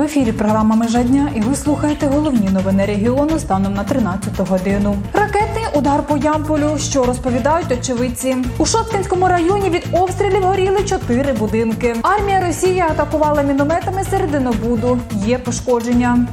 В ефірі програма Межа дня і ви слухаєте головні новини регіону станом на 13 годину. Ракетний удар по Ямполю. Що розповідають очевидці? У Шоткінському районі від обстрілів горіли чотири будинки. Армія Росії атакувала мінометами серединобуду. Є пошкодження.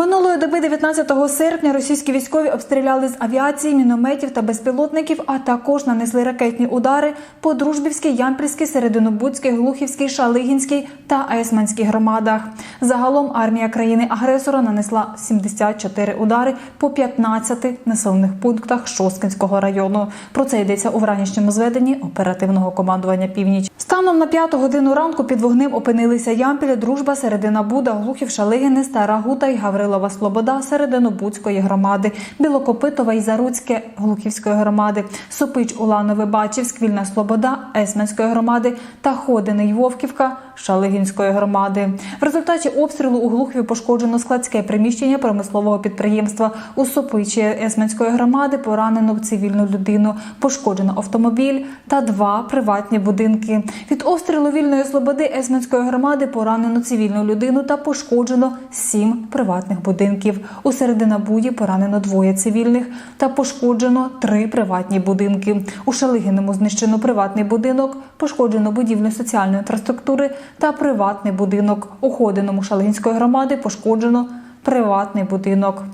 Минулої доби 19 серпня російські військові обстріляли з авіації, мінометів та безпілотників, а також нанесли ракетні удари по Дружбівській, Ямпільській, Серединобудській, Глухівській, Шалигінській та Айсманській громадах. Загалом армія країни-агресора нанесла 74 удари по 15 населених пунктах Шосткинського району. Про це йдеться у вранішньому зведенні оперативного командування Північ. Станом на п'яту годину ранку під вогнем опинилися Ямпіль, Дружба, Середина Буда, Глухів, Шалигини, Стара Гута і Гаврилова Слобода Серединобудської громади, Білокопитова і Заруцьке Глухівської громади, Сопич, Уланове, Бачівськ, Вільна Слобода Есменської громади та Ходиний Вовківка Шалигінської громади. В результаті обстрілу у Глухові пошкоджено складське приміщення промислового підприємства. У Сопичі Есменської громади поранено цивільну людину, пошкоджено автомобіль та два приватні будинки. Від обстрілу вільної слободи Есменської громади поранено цивільну людину та пошкоджено сім приватних будинків. У Серединабуді поранено двоє цивільних та пошкоджено три приватні будинки. У Шалигіному знищено приватний будинок, пошкоджено будівлю соціальної інфраструктури та приватний будинок. У Ходиному Шалигінської громади пошкоджено приватний будинок.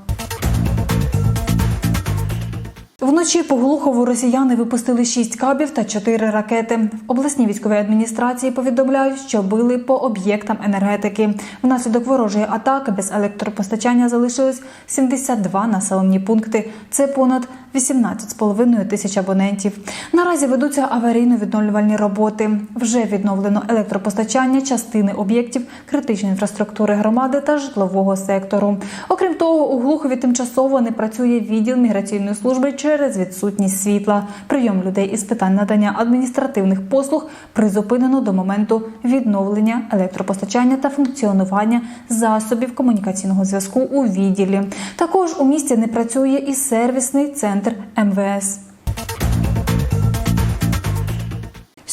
Вночі по Глухову росіяни випустили шість кабів та чотири ракети. В обласній військовій адміністрації повідомляють, що били по об'єктам енергетики. Внаслідок ворожої атаки без електропостачання залишилось 72 населені пункти. Це понад 18,5 тисяч абонентів. Наразі ведуться аварійно-відновлювальні роботи. Вже відновлено електропостачання частини об'єктів критичної інфраструктури громади та житлового сектору. Окрім того, у Глухові тимчасово не працює відділ міграційної служби через відсутність світла. Прийом людей із питань надання адміністративних послуг призупинено до моменту відновлення електропостачання та функціонування засобів комунікаційного зв'язку у відділі. Також у місті не працює і сервісний центр МВС.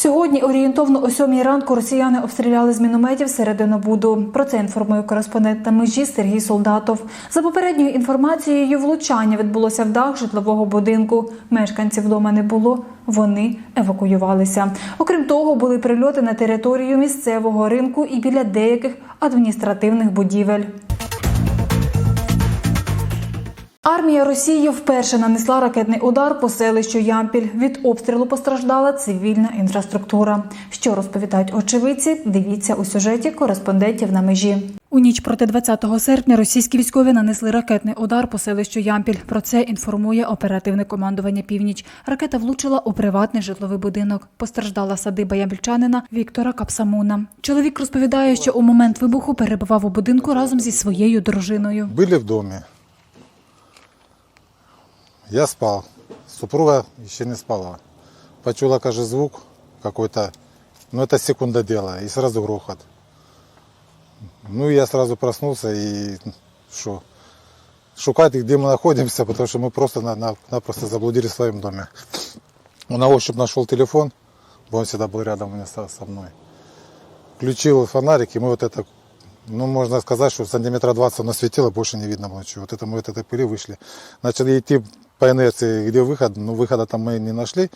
Сьогодні орієнтовно о сьомій ранку росіяни обстріляли з мінометів серединобуду. Про це інформує кореспондент на межі Сергій Солдатов. За попередньою інформацією, влучання відбулося в дах житлового будинку. Мешканців вдома не було. Вони евакуювалися. Окрім того, були прильоти на територію місцевого ринку і біля деяких адміністративних будівель. Армія Росії вперше нанесла ракетний удар по селищу Ямпіль. Від обстрілу постраждала цивільна інфраструктура. Що розповідають очевидці? Дивіться у сюжеті кореспондентів на межі. У ніч проти 20 серпня російські військові нанесли ракетний удар по селищу Ямпіль. Про це інформує оперативне командування Північ. Ракета влучила у приватний житловий будинок. Постраждала садиба ямпільчанина Віктора Капсамуна. Чоловік розповідає, що у момент вибуху перебував у будинку разом зі своєю дружиною. Были в доме. Я спал. Супруга еще не спала. Почула, каже, звук какой-то. Ну, это секунда дела. И сразу грохот. Ну, я сразу проснулся и что? Шукать, где мы находимся, потому что мы просто на, на, напросто заблудились в своем доме. Он на ощупь нашел телефон, он всегда был рядом у меня со, со мной. Включил фонарик, и мы вот это ну, можно сказать, что сантиметра 20 оно светило, больше не видно ничего. Вот это мы от этой пыли вышли. Начали идти по инерции, где выход, но выхода там мы не нашли.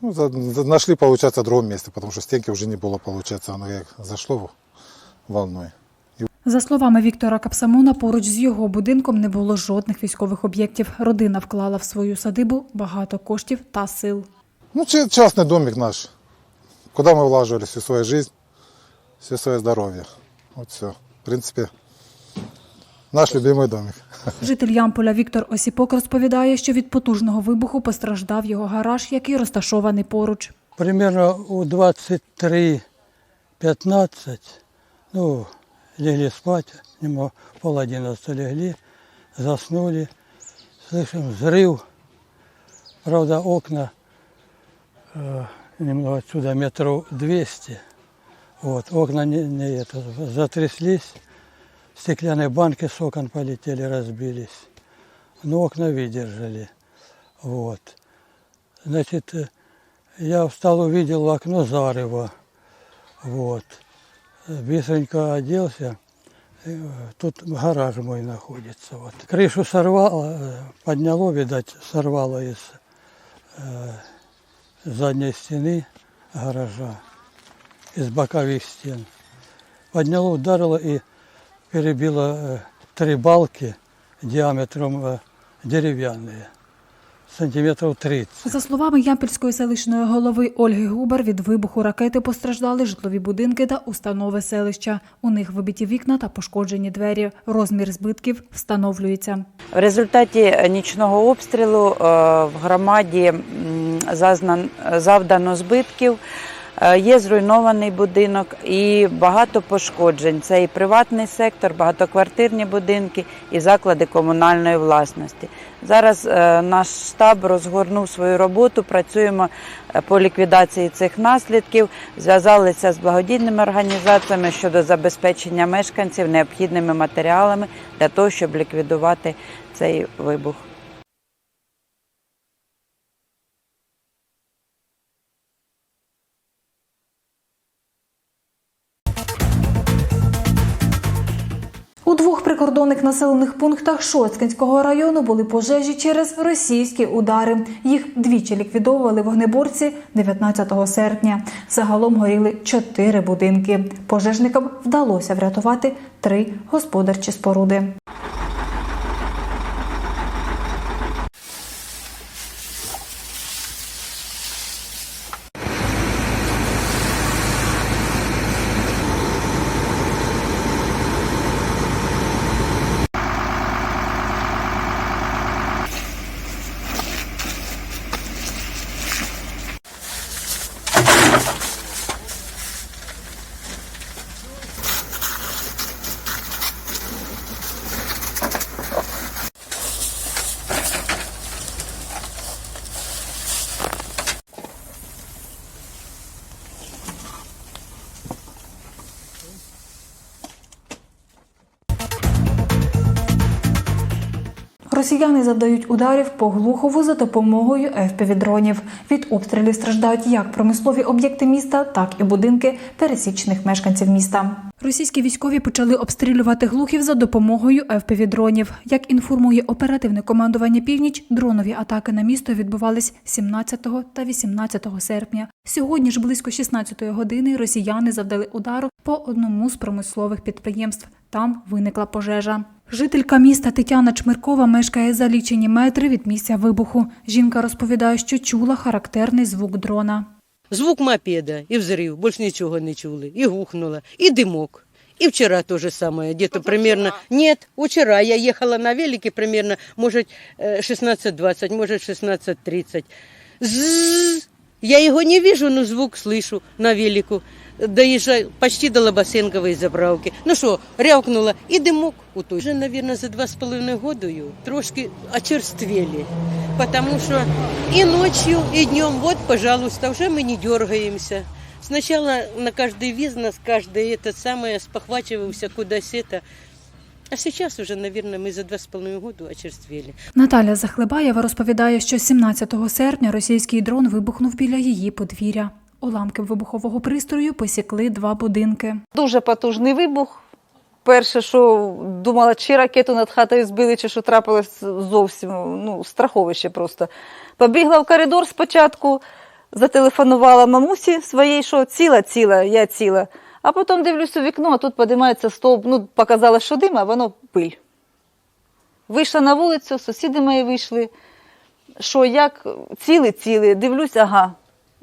Ну, за- за- нашли, получается, в другом месте, потому что стенки уже не было, получается, оно как зашло волной. За словами Віктора Капсамуна, поруч з його будинком не було жодних військових об'єктів. Родина вклала в свою садибу багато коштів та сил. Ну, ча- частный домик наш, куда мы влаживали всю свою жизнь, все свое здоровье. Вот все. В принципе, наш любимый домик. Житель Ямполя Віктор Осіпок розповідає, що від потужного вибуху постраждав його гараж, який розташований поруч. Примерно у 23.15, ну, легли спать, немного пол одиннадцатого легли, заснули, слышим взрыв, правда, окна э, немного отсюда метров 200, вот, окна не, не это, затряслись, Стеклянные банки с окон полетели, разбились, но окна выдержали, вот. Значит, э, я встал, увидел в окно зарево. Вот. Быстренько оделся. Э, Тут гараж мой находится. Вот. Крышу сорвало, э, подняло, видать, сорвало из э, задней стены гаража, из боковых стен. Подняло, ударило и перебило э, три балки диаметром э, деревянные, сантиметров 30. За словами Ямпільської селищної голови Ольги Губар, від вибуху ракети постраждали житлові будинки та установи селища. У них вибиті вікна та пошкоджені двері. Розмір збитків встановлюється. В результаті нічного обстрілу е, в громаді м, зазнан- завдано збитків. Е, Є зруйнований будинок і багато пошкоджень. Це і приватний сектор, багатоквартирні будинки, і заклади комунальної власності. Зараз е, наш штаб розгорнув свою роботу. Працюємо е, по ліквідації цих наслідків. Зв'язалися з благодійними організаціями щодо забезпечення мешканців необхідними матеріалами для того, щоб ліквідувати цей вибух. Двох прикордонних населених пунктах Шоцкинського району були пожежі через російські удари. Їх двічі ліквідовували вогнеборці 19 серпня. Загалом горіли чотири будинки. Пожежникам вдалося врятувати три господарчі споруди. Росіяни завдають ударів по Глухову за допомогою ФПВ-дронів. Від обстрілів страждають як промислові об'єкти міста, так і будинки пересічних мешканців міста. Російські військові почали обстрілювати Глухів за допомогою ФПВ-дронів. Як інформує оперативне командування Північ, дронові атаки на місто відбувались 17 та 18 серпня. Сьогодні ж близько 16 години росіяни завдали удару по одному з промислових підприємств. Там виникла пожежа. Жителька міста Тетяна Чмиркова мешкає за лічені метри від місця вибуху. Жінка розповідає, що чула характерний звук дрона. Звук мопеда і взрив, більше нічого не чули. І гухнуло, і димок. И вчера то же самое, где-то примерно... Нет, вчера я ехала на велике примерно, может, э, 16.20, может, 16.30. Ззз. Я его не вижу, но звук слышу на велику Доезжаю почти до Лобасенковой заправки. Ну що, рявкнула, і димок у той. Вже, наверное, за два з половиною годою трошки очерствели. Потому что и ночью, и днем, вот, пожалуйста, уже мы не дергаемся. Сначала на каждый виз нас каждый это самое спохвачивался куда-то это. А сейчас уже, наверное, мы за два с половиной года очерствели. Наталя Захлебаєва розповідає, що 17 серпня російський дрон вибухнув біля її подвір'я. Уламки вибухового пристрою посікли два будинки. Дуже потужний вибух. Перше, що думала, чи ракету над хатою збили, чи що трапилось зовсім ну, страховище просто. Побігла в коридор спочатку, зателефонувала мамусі своїй, що ціла, ціла, я ціла. А потім дивлюсь у вікно, а тут підіймається стовп, ну, показала, що дим, а воно пиль. Вийшла на вулицю, сусіди мої вийшли. Що як ціли, ціли, дивлюсь, ага.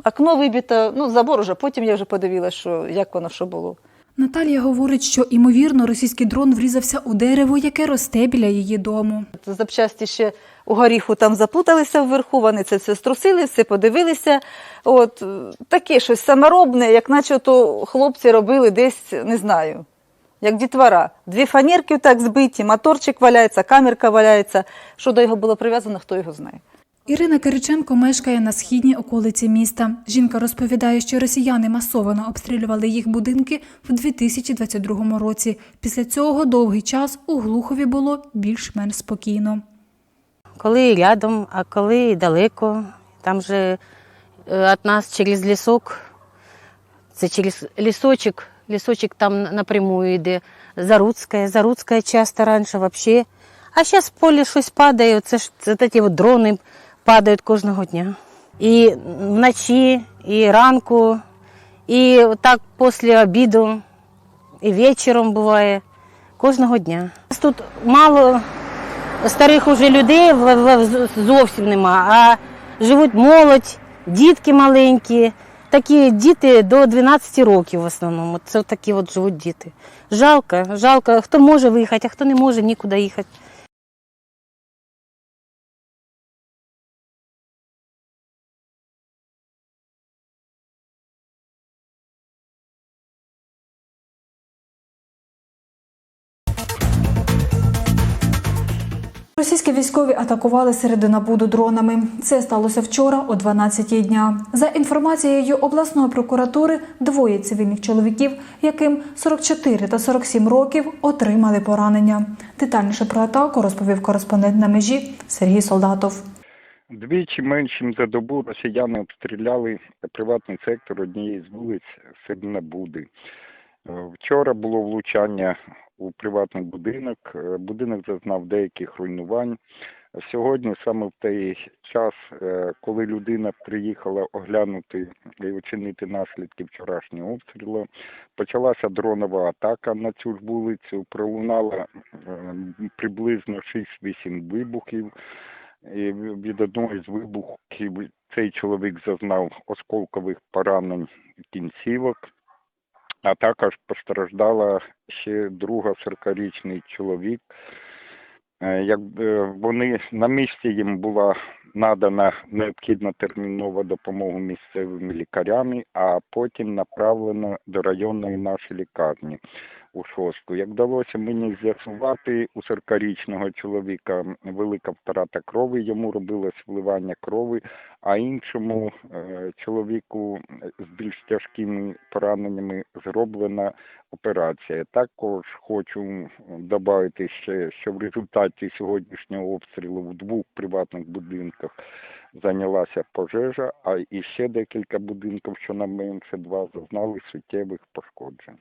Окно вибито, ну, забор уже, потім я вже подивилася, що як воно що було. Наталія говорить, що імовірно російський дрон врізався у дерево, яке росте біля її дому. Запчасті ще у горіху там запуталися вверху, вони це все струсили, все подивилися. От таке щось саморобне, як наче то хлопці робили десь, не знаю, як дітвора. Дві фанерки так збиті, моторчик валяється, камерка валяється. Що до його було прив'язано, хто його знає. Ірина Кириченко мешкає на східній околиці міста. Жінка розповідає, що росіяни масово обстрілювали їх будинки в 2022 році. Після цього довгий час у Глухові було більш-менш спокійно. Коли рядом, а коли далеко. Там же від нас через лісок Це через лісочок. Лісочок там напрямую йде. Заруцька. Заруцька часто раніше взагалі. А зараз в полі щось падає. Це ж це такі от дрони падають кожного дня. І вночі, і ранку, і так після обіду, і вечором буває. Кожного дня. Тут мало старих уже людей зовсім нема, а живуть молодь, дітки маленькі. Такі діти до 12 років в основному. Це такі от живуть діти. Жалко, жалко. Хто може виїхати, а хто не може нікуди їхати. Російські військові атакували Серединабуду дронами. Це сталося вчора о 12-й дня. За інформацією обласної прокуратури, двоє цивільних чоловіків, яким 44 та 47 років, отримали поранення. Детальніше про атаку розповів кореспондент на межі Сергій Солдатов. Двічі меншим за добу росіяни обстріляли приватний сектор однієї з вулиць Сиднабуди. Е, Вчора було влучання у приватний будинок. Е, Будинок зазнав деяких руйнувань. Сьогодні, саме в той час, е, коли людина приїхала оглянути і оцінити наслідки вчорашнього обстрілу, почалася дронова атака на цю ж вулицю. Пролунало е, приблизно 6-8 вибухів. І від одного з вибухів цей чоловік зазнав осколкових поранень кінцівок, а також постраждала ще друга 40-річний чоловік. Е, Як е, вони на місці їм була надана необхідна термінова допомога місцевими лікарями, а потім направлено до районної нашої лікарні у шостку. Як вдалося мені з'ясувати, у 40-річного чоловіка велика втрата крові, йому робилось вливання крови, а іншому е, чоловіку з більш тяжкими пораненнями зроблена операція. Також хочу додати ще, що в результаті сьогоднішнього обстрілу в двох приватних будинках зайнялася пожежа, а і ще декілька будинків, що на менше два, зазнали суттєвих пошкоджень.